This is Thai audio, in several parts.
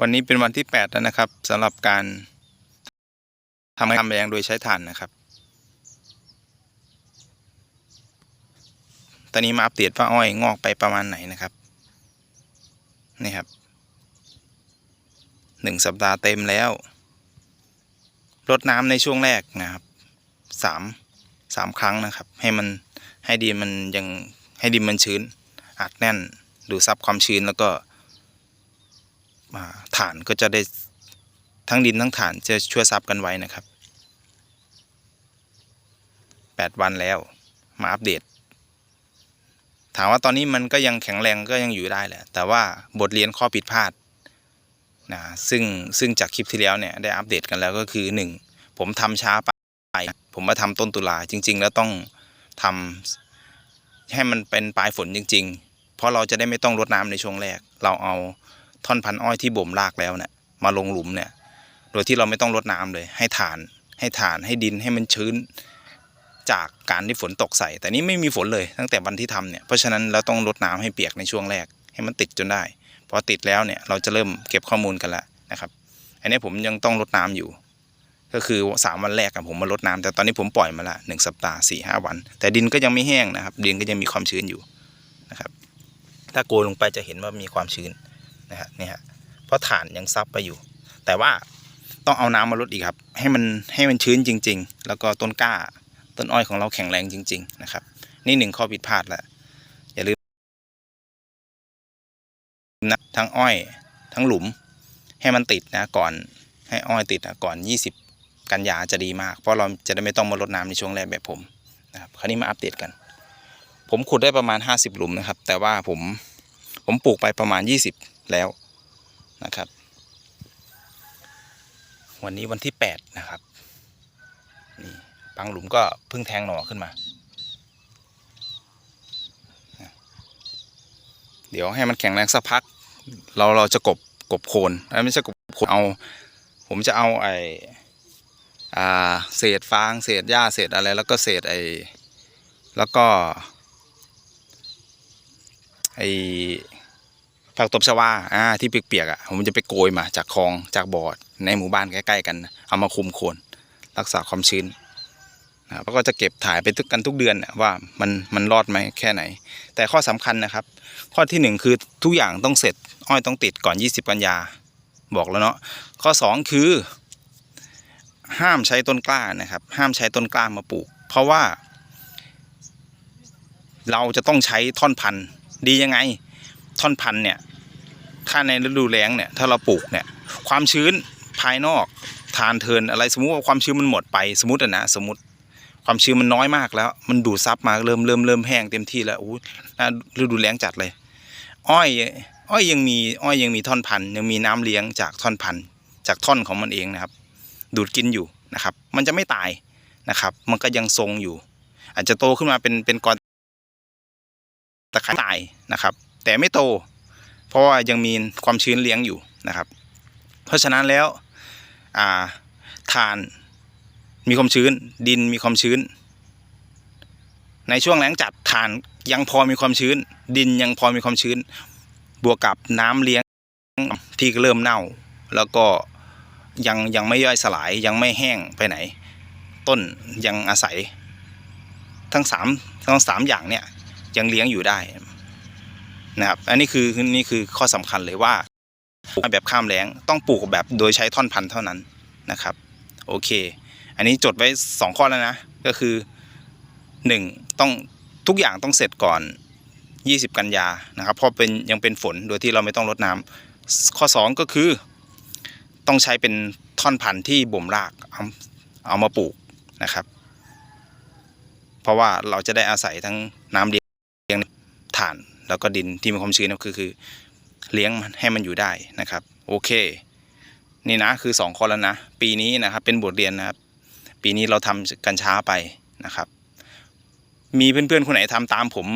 วันนี้เป็นวันที่ 8 แล้วนะครับสำหรับการทำทำแรงโดยใช้ถ่านนะครับ ตอนนี้มาอัปเดตว่าอ้อยงอกไปประมาณไหนนะครับ นี่ครับหนึ่งสัปดาห์เต็มแล้วรดน้ำในช่วงแรกนะครับสามสามครั้งนะครับ ให้มันให้ดินมันยังให้ดินมันชื้นอัดแน่นดูดซับความชื้นแล้วก็ ฐานก็จะได้ทั้งดินทั้งฐานจะช่วยซับกันไว้นะครับ 8 วันแล้วมาอัปเดต ถามว่าตอนนี้มันก็ยังแข็งแรงก็ยังอยู่ได้แหละ แต่ว่าบทเรียนข้อผิดพลาดนะซึ่งซึ่งจากคลิปที่แล้วเนี่ยได้อัปเดตกันแล้วก็คือ 1 ผมทำช้าไป ผมมาทำต้นตุลาจริง ๆ แล้วต้องทำให้มันเป็นปลายฝนจริง ๆ เพราะเราจะได้ไม่ต้องรดน้ำในช่วงแรก เราเอา ท่อนพันอ้อยที่บ่มรากแล้วเนี่ยมาลงหลุมเนี่ย โดยที่เราไม่ต้องรดน้ำเลย ให้ฐานให้ฐานให้ดินให้มันชื้นจากการที่ฝนตกใส่ แต่นี่ไม่มีฝนเลยตั้งแต่วันที่ทำเนี่ยเพราะฉะนั้นเราต้องรดน้ำให้เปียกในช่วงแรกให้มันติดจนได้พอติดแล้วเนี่ยเราจะเริ่มเก็บข้อมูลกันแล้วนะครับ อันนี้ผมยังต้องรดน้ำอยู่ ก็คือสามวันแรกผมมารดน้ำแต่ตอนนี้ผมปล่อยมาละหนึ่งสัปดาห์สี่ห้าวัน แต่ดินก็ยังไม่แห้งนะครับ ดินก็ยังมีความชื้นอยู่นะครับ ถ้าโกยลงไปจะเห็นว่ามีความชื้น นะฮะเนี่ยฮะเพราะฐานยังซับไปอยู่ แต่ว่าต้องเอาน้ำมาลดอีกครับ ให้มันให้มันชื้นจริง ๆ แล้วก็ต้นกล้า ต้นอ้อยของเราแข็งแรงจริง ๆ นะครับ นี่หนึ่งข้อผิดพลาดแล้วอย่าลืมนะทั้งอ้อยทั้งหลุม ให้มันติดนะก่อนให้อ้อยติดนะก่อน 20 กันยาจะดีมาก เพราะเราจะได้ไม่ต้องมาลดน้ำในช่วงแรกแบบผมนะครับคราวนี้มาอัปเดตกัน ผมขุดได้ประมาณ 50 หลุมนะครับ แต่ว่าผมผมปลูกไปประมาณ 20 แล้วนะครับ วันนี้วันที่ 8 นะครับนี่บางหลุมก็เพิ่งแทงหน่อขึ้นมา เดี๋ยวให้มันแข็งแรงสักพัก เราเราจะกบกบโคนเอ้ยไม่ใช่กบโคนเอา ผมจะเอาไอาเศษฟางเศษหญ้าเศษอะไรแล้วก็เศษไอแล้วก็ไอ ผักตบชวาอ่าที่เปียกๆอะผมจะไปโกยมาจากคลองจากบ่อในหมู่บ้านใกล้ๆกันเอามาคุมโคนรักษาความชื้นนะครับแล้วก็จะเก็บถ่ายไปทุกกันทุกเดือนว่ามันมันรอดไหมแค่ไหน แต่ข้อสำคัญนะครับ ข้อที่หนึ่งคือทุกอย่างต้องเสร็จ อ้อยต้องติดก่อน 20 กันยา บอกแล้วเนาะข้อสองคือ ห้ามใช้ต้นกล้านะครับ ห้ามใช้ต้นกล้ามาปลูก เพราะว่า เราจะต้องใช้ท่อนพันธุ์ดียังไง ท่อนพันธุ์เนี่ย ถ้าในฤดูแล้งเนี่ย ถ้าเราปลูกเนี่ย ความชื้นภายนอกทานเทินอะไรสมมุติว่าความชื้นมันหมดไปสมมติอะนะสมมติความชื้นมันน้อยมากแล้ว มันดูดซับมาเริ่มเริ่มเริ่มแห้งเต็มที่แล้วอู้น่าฤดูแล้งจัดเลย อ้อยอ้อยยังมีอ้อยยังมีท่อนพันธุ์ยังมีน้ำเลี้ยงจากท่อนพันธุ์จากท่อนของมันเองนะครับ ดูดกินอยู่นะครับ มันจะไม่ตายนะครับ มันก็ยังทรงอยู่ อาจจะโตขึ้นมาเป็นเป็นกอตะไคร้ตายนะครับ แต่ไม่โต เพราะว่ายังมีความชื้นเลี้ยงอยู่นะครับ เพราะฉะนั้นแล้วอ่านมีความชื้น ดินมีความชื้น ในช่วงแล้งจัดทานยังพอมีความชื้น ดินยังพอมีความชื้น บวกกับน้ำเลี้ยงที่เริ่มเน่า แล้วก็ยังยังไม่ย่อยสลายยังไม่แห้งไปไหน ต้นยังอาศัย ทั้งสามทั้งสามอย่างเนี่ยยังเลี้ยงอยู่ได้ นะครับอันนี้คือนี่คือข้อสำคัญเลยว่าปลูกแบบข้ามแล้งต้องปลูกแบบโดยใช้ท่อนพันธุ์เท่านั้นนะครับโอเค อันนี้จดไว้สองข้อแล้วนะ ก็คือหนึ่งต้องทุกอย่างต้องเสร็จก่อน 20 กันยานะครับเพราะเป็นยังเป็นฝนโดยที่เราไม่ต้องรดน้ำข้อ 2 ก็คือ ต้องใช้เป็นท่อนพันธุ์ที่บ่มรากเอาเอามาปลูกนะครับ เพราะว่าเราจะได้อาศัยทั้งน้ำเลี้ยงถ่าน แล้วก็ดินที่มีความชื้นก็คือคือ เลี้ยงมันให้มันอยู่ได้นะครับ โอเค นี่นะคือ2ข้อแล้วนะ ปีนี้นะครับเป็นบทเรียนนะครับ ปีนี้เราทำกันช้าไปนะครับ มีเพื่อนๆคนไหนทำตามผม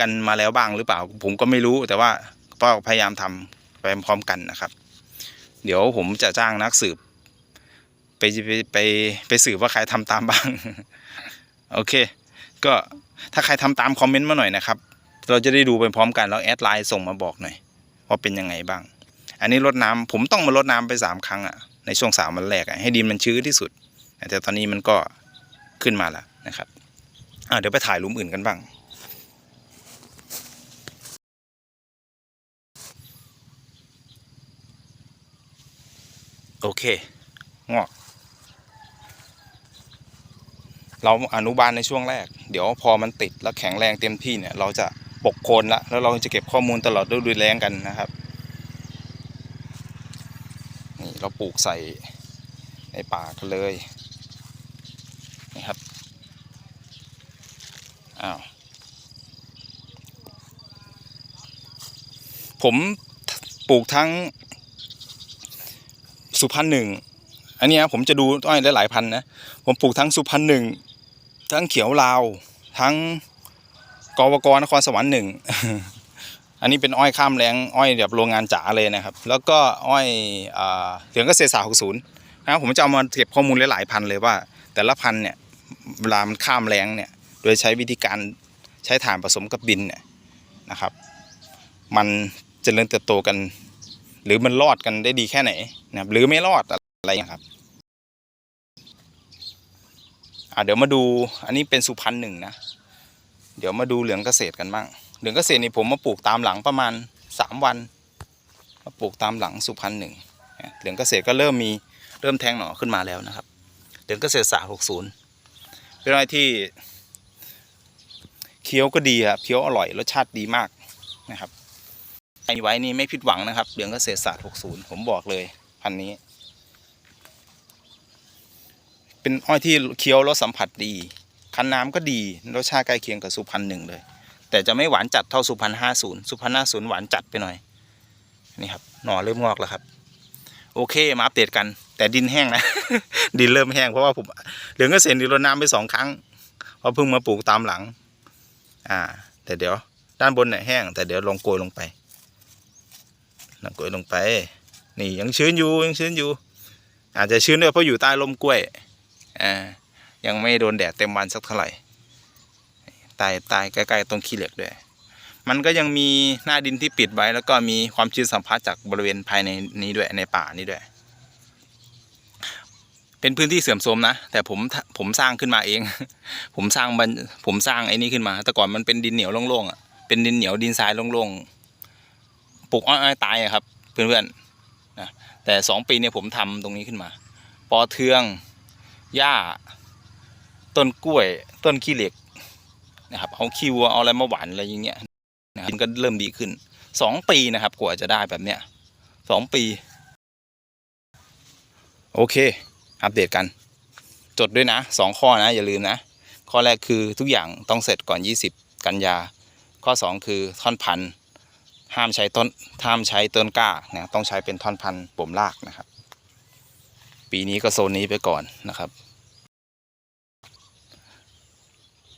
กันมาแล้วบ้างหรือเปล่า ผมก็ไม่รู้แต่ว่าก็พยายามทำไปพร้อมกันนะครับ เดี๋ยวผมจะจ้างนักสืบ ไปไปไปไปสืบว่าใครทำตามบ้าง โอเค ก็ถ้าใครทำตามคอมเมนต์มาหน่อยนะครับ เราจะได้ดูไปพร้อมกันแล้วแอดไลน์ส่งมาบอกหน่อยว่าเป็นยังไงบ้าง อันนี้รดน้ำผมต้องมารดน้ำไปสามครั้งอะในช่วงสามวันแรกอะให้ดินมันชื้นที่สุด แต่ตอนนี้มันก็ขึ้นมาแล้วนะครับอ่าเดี๋ยวไปถ่ายลุมอื่นกันบ้าง โอเค งอก เราอนุบาลในช่วงแรก เดี๋ยวพอมันติดแล้วแข็งแรงเต็มที่เนี่ย เราจะ ปกโคนละแล้วเราจะเก็บข้อมูลตลอดฤดูแล้งกันนะครับนี่เราปลูกใส่ในป่ากันเลยนี่ครับอ้าวผมปลูกทั้งสุพรรณหนึ่งอันนี้ผมจะดูอ้อยหลายๆพันนะผมปลูกทั้งสุพรรณหนึ่งทั้งเขียวลาวทั้ง กวกนครสวรรค์หนึ่งอันนี้เป็นอ้อยข้ามแรงอ้อยแบบโรงงานจ๋าเลยนะครับ แล้วก็อ้อยเหลืองเกษตรศาสตร์60นะครับผมจะเอามาเก็บข้อมูลหลายๆพันเลยว่า แต่ละพันเนี่ยเวลามันข้ามแรงเนี่ยโดยใช้วิธีการใช้ถ่านผสมกับดินเนี่ยนะครับ มันจเจริญเติบโตกัน หรือมันรอดกันได้ดีแค่ไหนนะครับหรือไม่รอดอะไรอย่างครับอ่าเดี๋ยวมาดูอันนี้เป็นสุพรรณหนึ่งนะ เดี๋ยวมาดูเหลืองเกษตรกันบ้าง เหลืองเกษตรนี่ผมมาปลูกตามหลังประมาณสามวัน มาปลูกตามหลังสุพรรณหนึ่งเหลืองเกษตรก็เริ่มมีเริ่มแทงหน่อขึ้นมาแล้วนะครับ เหลืองเกษตรศาสตร์หกศูนย์เป็นอะไรที่เคี้ยวก็ดีครับเคี้ยวอร่อยรสชาติดีมากนะครับไอไว้นี่ไม่ผิดหวังนะครับ เหลืองเกษตรศาสตร์60 ผมบอกเลยพันนี้ เป็นอ้อยที่เคี้ยวรสสัมผัสดี คันน้ำก็ดีรสชาติใกล้เคียงกับสุพรรณหนึ่งเลย แต่จะไม่หวานจัดเท่าสุพรรณห้าศูนย์สุพรรณห้าศูนย์หวานจัดไปหน่อยนี่ครับหน่อเริ่มงอกแล้วครับ โอเคมาอัปเดตกัน แต่ดินแห้งนะ ดินเริ่มแห้งเพราะว่าผมเหลืองเกษตรนี่รดน้ำไปสองครั้งเพราะเพิ่งมาปลูกตามหลัง อ่า แต่เดี๋ยว ด้านบนเนี่ยแห้ง แต่เดี๋ยวลองโกยลงไปนำกล้วยลงไป นี่ยังชื้นอยู่ยังชื้นอยู่ อาจจะชื้นด้วยเพราะอยู่ใต้ร่มกล้วยอ่า ยังไม่โดนแดดเต็มวันสักเท่าไหร่ต้ใต้ใกล้ๆตรงขี้เหล็กด้วย มันก็ยังมีหน้าดินที่ปิดไว้ แล้วก็มีความชื้นสัมผัสจากบริเวณภายในนี้ด้วยในป่านี้ด้วย เป็นพื้นที่เสื่อมโทรมนะ แต่ผมผมสร้างขึ้นมาเอง ผมสร้างผมสร้างไอ้นี่ขึ้นมา แต่ก่อนมันเป็นดินเหนียวโล่งๆอะเป็นดินเหนียวดินทรายโล่งๆปลูกอ้อยตายครับเพื่อนๆนะแต่สองปีเนี่ยผมทำตรงนี้ขึ้นมา ปอเทืองหญ้า ต้นกล้วย ต้นขี้เหล็กนะครับเอาขี้วัวเอาอะไรมาหวานอะไรอย่างเงี้ยนะดินก็เริ่มดีขึ้นสองปีนะครับ กว่าจะได้แบบเนี้ยสองปี โอเค อัปเดตกัน จดด้วยนะสองข้อนะ อย่าลืมนะ ข้อแรกคือทุกอย่างต้องเสร็จก่อน 20 กันยา ข้อ 2 คือท่อนพันธุ์ห้ามใช้ต้นห้ามใช้ต้นกล้านะต้องใช้เป็นท่อนพันธุ์ปมรากนะครับ ปีนี้ก็โซนนี้ไปก่อนนะครับ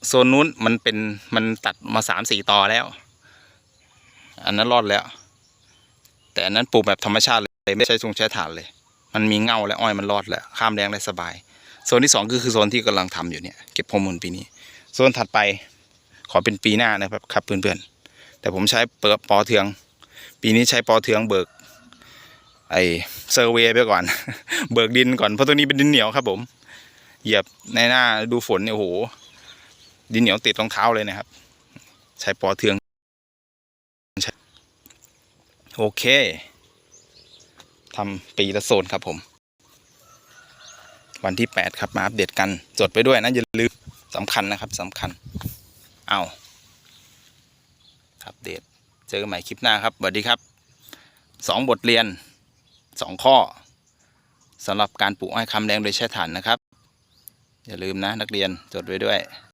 โซนนู้นมันเป็นมันตัดมาสามสี่ตอแล้ว อันนั้นรอดแล้ว แต่อันนั้นปลูกแบบธรรมชาติเลยไม่ใช้ทรงใช้ถ่านเลย มันมีเงาและอ้อยมันรอดแล้ว ข้ามแรงได้สบาย โซนที่สองก็คือโซนที่กำลังทำอยู่เนี่ยเก็บข้อมูลปีนี้ โซนถัดไปขอเป็นปีหน้านะครับครับเพื่อนๆ แต่ผมใช้เปิดปอเทือง ปีนี้ใช้ปอเทืองเบิกไอเซอร์เวย์ไปก่อน เบิกดินก่อนเพราะตัวนี้เป็นดินเหนียวครับผม เหยียบในหน้าดูฝนเนี่ยโอ้โห ดินเหนียวติดรองเท้าเลยนะครับ ใช้ปอเทืองโอเคทำปีละโซนครับผม วันที่ 8 ครับมาอัปเดตกัน จดไปด้วยนะ อย่าลืมสำคัญนะครับสำคัญ เอาอัปเดต เจอกันใหม่คลิปหน้าครับสวัสดีครับสองบทเรียนสองข้อสำหรับการปลูกอ้อยคำแดงโดยใช้ถ่านนะครับ อย่าลืมนะนักเรียนจดไว้ด้วย